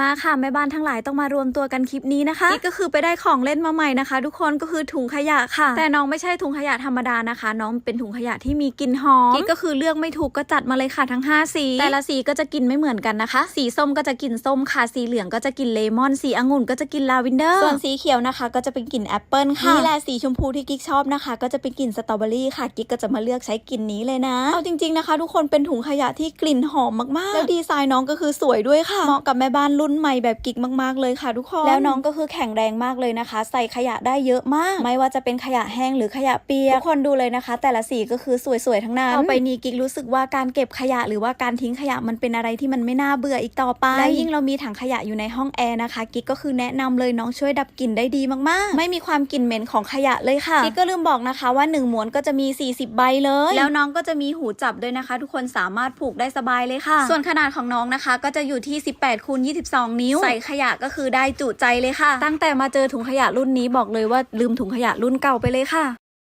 มาค่ะแม่บ้านทั้งหลายต้องมารวมตัวกันคลิปนี้นะคะนี่ก็คือไปได้ของเล่นมาใหม่นะคะ ทุกคนก็คือถุงขยะค่ะ แต่น้องไม่ใช่ถุงขยะธรรมดานะคะ น้องเป็นถุงขยะที่มีกลิ่นหอมกิ๊กก็คือเลือกไม่ถูกก็จัดมาเลยค่ะทั้ง 5 สี แต่ละสีก็จะกินไม่เหมือนกันนะคะ สีส้มก็จะกินส้มค่ะสีเหลืองก็จะกินเลมอนสีองุ่นก็จะกินลาเวนเดอร์ส่วนสีเขียวนะคะ ก็จะเป็นกลิ่นแอปเปิลค่ะนี่แหละสีชมพูที่กิ๊กชอบนะคะ ก็จะเป็นกลิ่นสตรอเบอรี่ค่ะกิ๊กก็จะมาเลือกใช้กลิ่นนี้เลยนะเอาจริง ๆนะคะ ทุกคนเป็นถุงขยะที่กลิ่นหอมมากๆ แล้วดีไซน์น้องก็คือสวยด้วยค่ะเหมาะกับแม่บ้านรุ่นใหม่แบบกิ๊กมากๆเลยค่ะทุกคน แล้วน้องก็คือแข็งแรงมากเลยนะคะ ใส่ขยะได้เยอะมาก ไม่ว่าจะเป็นขยะแห้งหรือขยะเปียกทุกคนดูเลยนะคะ แต่ละสีก็คือสวยๆทั้งนั้นต่อไปนี้กิ๊กรู้สึกว่าการเก็บขยะหรือว่าการทิ้งขยะมันเป็นอะไรที่มันไม่น่าเบื่ออีกต่อไปและยิ่งเรามีถังขยะอยู่ในห้องแอร์นะคะกิ๊กก็คือแนะนำเลยน้องช่วยดับกลิ่นได้ดีมากๆ ไม่มีความกลิ่นเหม็นของขยะเลยค่ะกิ๊กก็ลืมบอกนะคะว่า 1ม้วนก็จะมี 40 ใบเลย แล้วน้องก็จะมีหูจับด้วยนะคะ ทุกคนสามารถผูกได้สบายเลยค่ะ ส่วนขนาดของน้องนะคะ ก็จะอยู่ที่ 18คูณ22นิ้ว ใส่ขยะก็คือได้จุใจเลยค่ะ ตั้งแต่มาเจอถุงขยะรุ่นนี้บอกเลยว่าลืมถุงขยะรุ่นเก่าไปเลยค่ะ